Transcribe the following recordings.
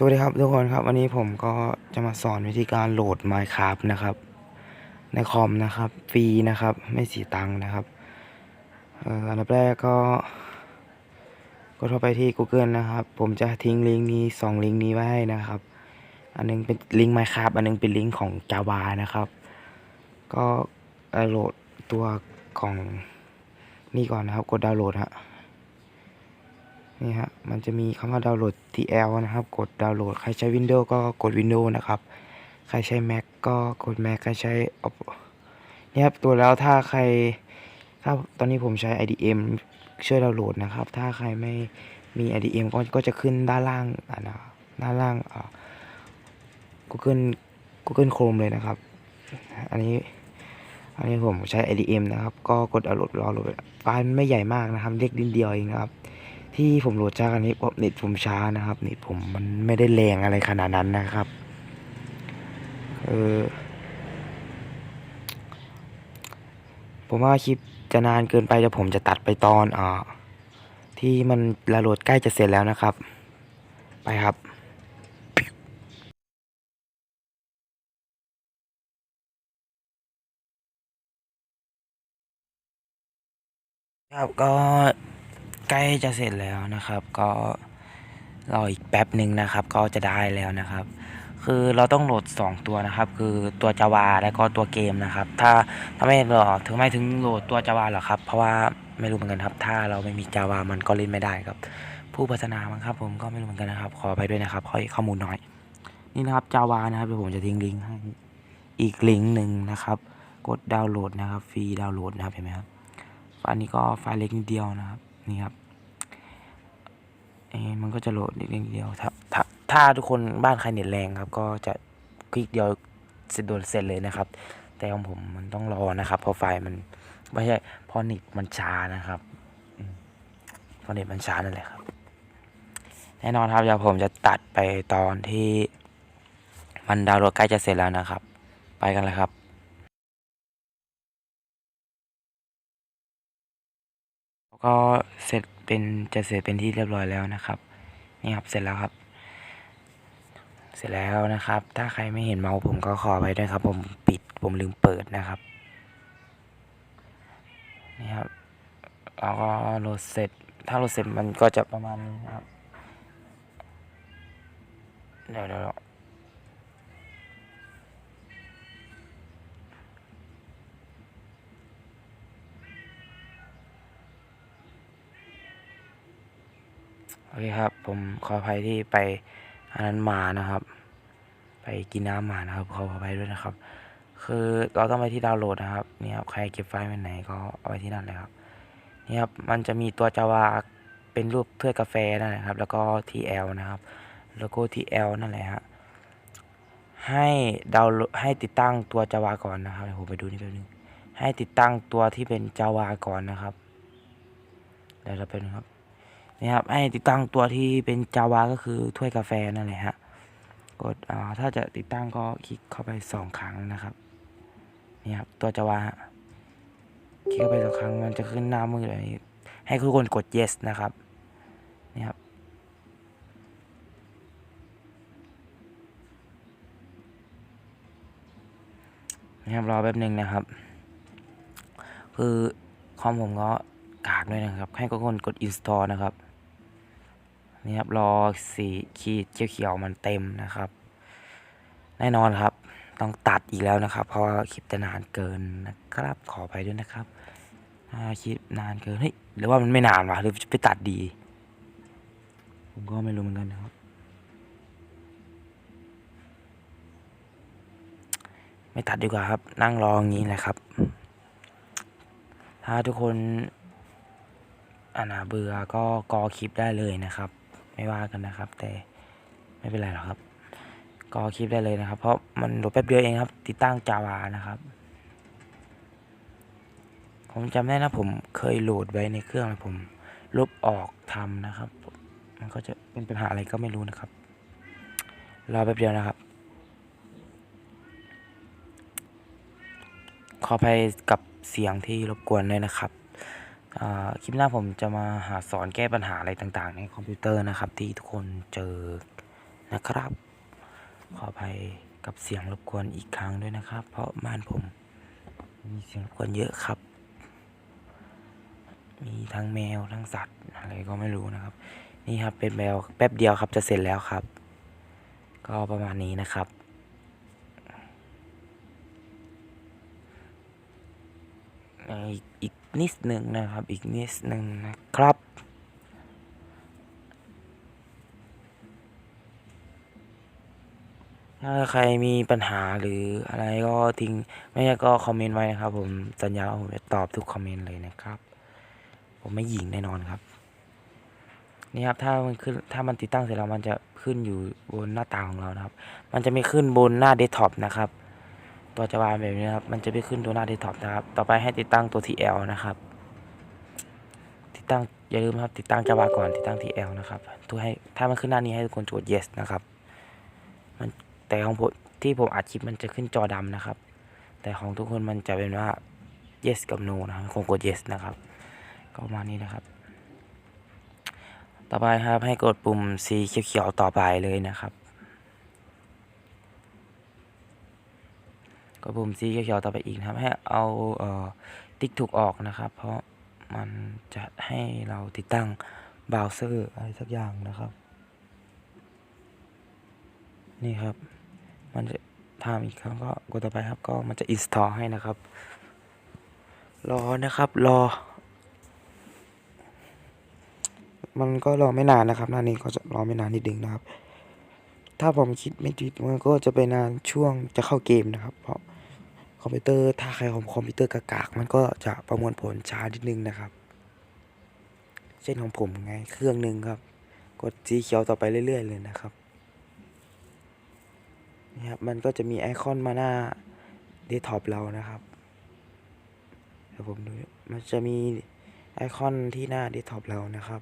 สวัสดีครับทุกคนครับ วันนี้ผมก็จะมาสอนวิธีการโหลด Minecraft นะครับ ในคอมนะครับ ฟรีนะครับ ไม่เสียตังค์นะครับอันดับแรกก็ ก็เข้าไปที่ Google นะครับ ผมจะทิ้งลิงก์นี้สองลิงก์นี้ไว้ให้นะครับ อันหนึงเป็นลิงก์ Minecraft อันหนึงเป็นลิงก์ของ Java นะครับ ก็โหลดตัวของนี่ก่อนนะครับ กดดาวน์โหลดฮะ นี่ฮะ มันจะมีคำว่าดาวน์โหลด TL นะครับ กดดาวน์โหลด ใครใช้ Windows ก็กด Windows นะครับ ใครใช้ Mac ก็กด Mac ใครใช้ Oppo นี่ครับ ตัวแล้วถ้าใคร ถ้าตอนนี้ผมใช้ IDM ช่วยดาวน์โหลดนะครับ ถ้าใครไม่มี IDM ก็ก็จะขึ้นด้านล่างอ่านะด้านล่างอ่า Google Google Chrome เลยนะครับ อันนี้ อันนี้ผมใช้ IDM นะครับ ก็กดดาวน์โหลดรอโหลดไฟล์ไม่ใหญ่มากนะครับ เล็กนิดเดียวเองนะครับ ที่ผมโหลดจากอันนี้เพราะเน็ตผมช้านะครับเน็ตผมมันไม่ได้แรงอะไรขนาดนั้นนะครับ เออผมว่าคลิปจะนานเกินไปแต่ผมจะตัดไปตอนอ่าที่มันระโหลดใกล้จะเสร็จแล้วนะครับ ไปครับครับก็ ใกล้จะเสร็จแล้วนะครับ ก็รออีกแป๊บหนึ่งนะครับ ก็จะได้แล้วนะครับ คือเราต้องโหลด 2 ตัวนะครับ คือตัว Java และก็ตัวเกมนะครับ ถ้าถ้าไม่หลดถึงไม่ถึงโหลดตัว Java หรอกครับ เพราะว่าไม่รู้เหมือนกันครับ ถ้าเราไม่มี Java มันก็เล่นไม่ได้ครับ ผู้พัฒนามั้งครับ ผมก็ไม่รู้เหมือนกันนะครับ ขอไปด้วยนะครับขอข้อมูลน้อย นี่นะครับ Java นะครับเดี๋ยวผมจะทิ้งลิงก์ให้อีกลิงก์หนึ่งนะครับ กดดาวน์โหลดนะครับฟรีดาวน์โหลดนะครับเห็นไหมครับอันนี้ก็ไฟล์เล็กนิดเดียวนะครับ นี่ครับเอ้มันก็จะโหลดเล็กเดียวถ้าถ้าถ้าทุกคนบ้านใครเน็ตแรงครับ ก็จะคลิกเดียวเสร็จโดนเสร็จเลยนะครับ แต่ของผมมันต้องรอนะครับเพราะไฟล์มันไม่ใช่พราะเน็ตมันช้านะครับอพราะเน็ตมันช้านั่นแหละครับ แน่นอนครับเดี๋ยวผมจะตัดไปตอนที่มันดาวน์โหลดใกล้จะเสร็จแล้วนะครับ ไปกันเลยครับ ก็เสร็จเป็นจะเสร็จเป็นที่เรียบร้อยแล้วนะครับ นี่ครับเสร็จแล้วครับ เสร็จแล้วนะครับ ถ้าใครไม่เห็นเมาส์ผมก็ขอไปด้วยครับ ผมปิดผมลืมเปิดนะครับนี่ครับแล้วก็โหลดเสร็จ ถ้าโหลดเสร็จมันก็จะประมาณนี้ครับเดี๋ยวเดี๋ยว เคครับ ผมขออภัยที่ไปอันนั้นมานะครับ ไปกินน้ำมานะครับขออภัยด้วยนะครับ คือเราต้องไปที่ดาวน์โหลดนะครับนี่ครับใครเก็บไฟล์ไว้ไหนก็เอาไว้ที่นั่นเลยครับนี่ครับมันจะมีตัว Java เป็นรูปถ้วยกาแฟนั่นแหละครับ แล้วก็ TL นะครับแล้วก็ TL นั่นแหละฮะให้ดาวน์โหลดให้ติดตั้งตัว Java ก่อนนะครับเดี๋ยวผมไปดูนี่แป๊บนึงให้ติดตั้งตัวที่เป็น Java ก่อนนะครับเดี๋ยวเราไปดูครับ นี่ครับให้ติดตั้งตัวที่เป็น Java ก็คือถ้วยกาแฟนั่นแหละฮะกดอ่าถ้าจะติดตั้งก็คลิกเข้าไปสองครั้งนะครับนี่ครับตัวจาวาคลิกเข้าไปสองครั้งมันจะขึ้นหน้ามือแบบนี้ให้ทุกคนกด yes นะครับนี่ครับนี่ครับรอแป๊บหนึ่งนะครับ คือคอมผมก็กากด้วยนะครับ ให้ทุกคนกด install นะครับ นี่ครับรอสีขีดเขียวๆมันเต็มนะครับ แน่นอนครับต้องตัดอีกแล้วนะครับ เพราะว่าคลิปจะนานเกินนะครับขอไปด้วยนะครับคลิปนานเกินเฮ้ยหรือว่ามันไม่นานวะหรือจะไปตัดดี ผมก็ไม่รู้เหมือนกันนะครับ ไม่ตัดดีกว่าครับ นั่งรออย่างนี้แหละครับ ถ้าทุกคนอนาเบื่อก็กอคลิปได้เลยนะครับ ไม่ว่ากันนะครับ แต่ไม่เป็นไรหรอกครับ ก็คลิปได้เลยนะครับ เพราะมันโหลดแป๊บเดียวเองครับ ติดตั้ง Java นะครับ ผมจำได้นะผมเคยโหลดไว้ในเครื่องแล้วผมลบออกทำนะครับ มันก็จะเป็นปัญหาอะไรก็ไม่รู้นะครับ รอแป๊บเดียวนะครับ ขออภัยกับเสียงที่รบกวนด้วยนะครับ คลิปหน้าผมจะมาหาสอนแก้ปัญหาอะไรต่างๆ ในคอมพิวเตอร์นะครับ ที่ทุกคนเจอนะครับ ขออภัยกับเสียงรบกวนอีกครั้งด้วยนะครับ เพราะบ้านผมมีเสียงรบกวนเยอะครับ มีทั้งแมวทั้งสัตว์อะไรก็ไม่รู้นะครับ นี่ครับเป็นแมวแป๊บเดียวครับจะเสร็จแล้วครับ ก็ประมาณนี้นะครับอีกอี นิดหนึ่งนะครับ อีกนิดหนึ่งนะครับ ถ้าใครมีปัญหาหรืออะไรก็ทิ้ง ไม่ก็คอมเมนต์ไว้นะครับ ผมสัญญาว่าผมจะตอบทุกคอมเมนต์เลยนะครับ ผมไม่หยิงแน่นอนครับ นี่ครับถ้ามันขึ้นถ้ามันติดตั้งเสร็จแล้วมันจะขึ้นอยู่บนหน้าต่างของเรานะครับ มันจะไม่ขึ้นบนหน้าเดสก์ท็อปนะครับ ตัวจะวางแบบนี้ครับ มันจะไม่ขึ้นตัวหน้าเดสก์ท็อปนะครับ ต่อไปให้ติดตั้งตัว TL นะครับ ติดตั้งอย่าลืมครับ ติดตั้งจาวาก่อนติดตั้ง TL นะครับทุกให้ถ้ามันขึ้นหน้านี้ให้ทุกคนกด yes นะครับ มันแต่ของผมที่ผมอัดคลิปมันจะขึ้นจอดำนะครับ แต่ของทุกคนมันจะเป็นว่า yes กับ no นะครับคงกด yes นะครับ ก็ประมาณนี้นะครับ ต่อไปครับให้กดปุ่มสีเขียวๆต่อไปเลยนะครับ กดปุ่มสีเขียวๆต่อไปอีกนะครับ ให้เอาเอ่อติ๊กถูกออกนะครับ เพราะมันจะให้เราติดตั้งเบราว์เซอร์อะไรสักอย่างนะครับ นี่ครับ มันจะทำอีกครั้งก็กดต่อไปครับ ก็มันจะ install ให้นะครับ รอนะครับรอ มันก็รอไม่นานนะครับหน้านี้ก็จะรอไม่นานนิดนึงนะครับถ้าผมคิดไม่ผิดมันก็จะไปนานช่วงจะเข้าเกมนะครับ เพราะ อมพิวเตอร์ ถ้าใครของคอมพิวเตอร์กากๆมันก็จะประมวลผลช้านิดนึงนะครับ เช่นของผมไงเครื่องหนึ่งครับ กดสีเขียวต่อไปเรื่อย ๆ เลยนะครับนี่ครับมันก็จะมีไอคอนมาหน้าเดสก์ท็อปเรานะครับเดี๋ยวผมดูมันจะมีไอคอนที่หน้าเดสก์ท็อปเรานะครับ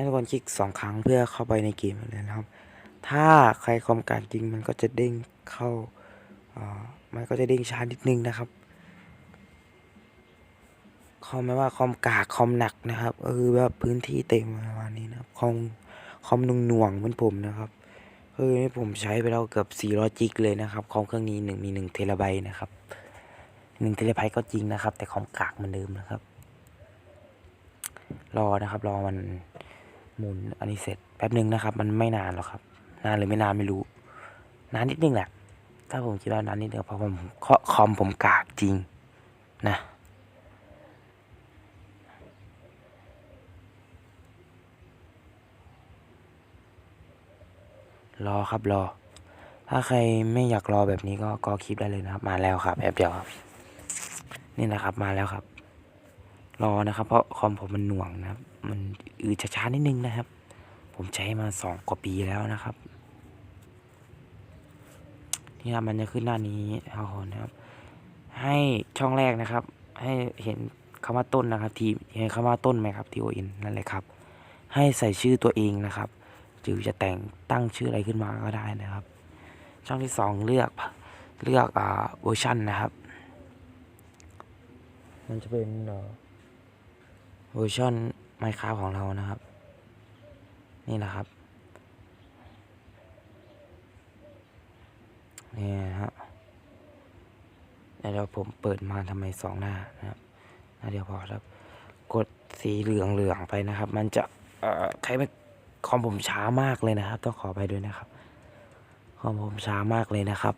ให้ทุกคนคลิกสองครั้งเพื่อเข้าไปในเกมเลยนะครับ ถ้าใครคอมการจริงมันก็จะเด้งเข้าอ่ามันก็จะเด้งช้านิดนึงนะครับคอมไม่ว่าคอมกากคอมหนักนะครับก็คือแบบพื้นที่เต็มประมาณนี้นะครับคอมคอมนุ่งหน่วงเหมือนผมนะครับคือนี่ผมใช้ไปแล้วเกือบ400จิกเลยนะครับคอมเครื่องนี้หนึ่งมี1เทราไบต์นะครับ1เทราไบต์ก็จริงนะครับ แต่คอมกากเหมือนเดิมนะครับ รอนะครับ รอมัน หมุนอันนี้เสร็จแป๊บหนึ่งนะครับ มันไม่นานหรอกครับ นานหรือไม่นานไม่รู้ นานนิดนึงแหละ ถ้าผมคิดว่านานนิดเดียวเพราะผมคอมผมกากจริงนะรอครับรอ ถ้าใครไม่อยากรอแบบนี้ก็ก็คลิปได้เลยนะครับ มาแล้วครับแอบเดียวครับ นี่นะครับมาแล้วครับ รอนะครับ เพราะคอมผมมันหน่วงนะครับ มันอืดช้าๆนิดนึงนะครับ ผมใช้มาสองกว่าปีแล้วนะครับนี่ครับมันจะขึ้นหน้านี้เอานะครับ ให้ช่องแรกนะครับ ให้เห็นคำว่าต้นนะครับ ทีเห็นคำว่าต้นไหมครับ T O N นั่นเลยครับ ให้ใส่ชื่อตัวเองนะครับหรือจะแต่งตั้งชื่ออะไรขึ้นมาก็ได้นะครับ ช่องที่สองเลือกเลือกอ่าเวอร์ชันนะครับ มันจะเป็นเอ่อ เวอร์ชันไมค์ค a f t ของเรานะครับ นี่นะครับนี่นะฮะเดี๋ยวผมเปิดมาทำไมสองหน้านะครับหน้าเดียวพอครับ กดสีเหลืองเหลืองๆไปนะครับ มันจะเอ่อใครไม่คอมผมช้ามากเลยนะครับ ต้องขอไปด้วยนะครับคอมผมช้ามากเลยนะครับ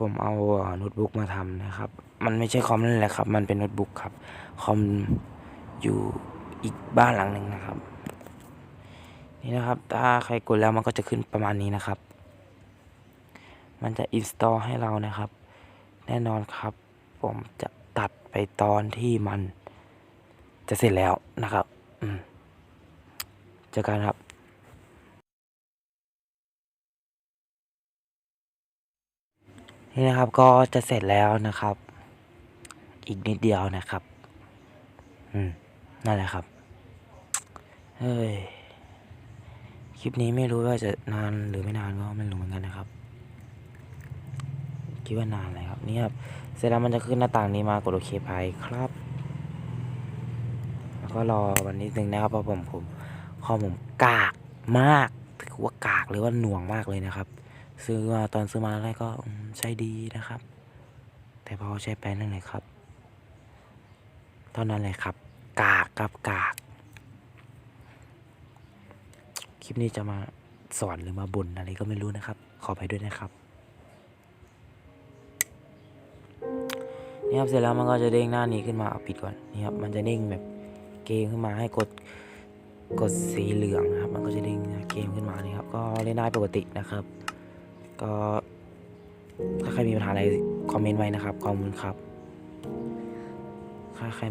ผมเอาโน้ตบุ๊กมาทำนะครับ มันไม่ใช่คอมนั่นแหละครับ มันเป็นโน้ตบุ๊กครับ คอมอยู่อีกบ้านหลังหนึ่งนะครับ นี่นะครับ ถ้าใครกดแล้วมันก็จะขึ้นประมาณนี้นะครับ มันจะ install ให้เรานะครับ แน่นอนครับ ผมจะตัดไปตอนที่มันจะเสร็จแล้วนะครับ อืมเจอกันครับ นี่นะครับก็จะเสร็จแล้วนะครับ อีกนิดเดียวนะครับ อืมนั่นแหละครับ เฮ้ย คลิปนี้ไม่รู้ว่าจะนานหรือไม่นานก็ไม่รู้เหมือนกันนะครับ คิดว่านานเลยครับนี่ครับ เสร็จแล้วมันจะขึ้นหน้าต่างนี้มากดโอเคไปครับ แล้วก็รอวันนิดนึงนะครับเพราะผมผมคอมผมกากมากถือว่ากากหรือว่าหน่วงมากเลยนะครับ ซื้อมาตอนซื้อมาแรกก็ใช้ดีนะครับ แต่พอใช้ไปนั่นเลยครับ เท่านั้นเลยครับ กากครับกาก คลิปนี้จะมาสอนหรือมาบ่นอะไรก็ไม่รู้นะครับ ขอไปด้วยนะครับนี่ครับเสร็จแล้วมันก็จะเด้งหน้านี้ขึ้นมาเอาปิดก่อนนี่ครับมันจะเด้งแบบเกมขึ้นมาให้กดกดสีเหลืองนะครับ มันก็จะเด้งเกมขึ้นมานี่ครับ ก็เล่นได้ปกตินะครับ ก็ถ้าใครมีปัญหาอะไรคอมเมนต์ไว้นะครับขอบคุณครับถ้าใคร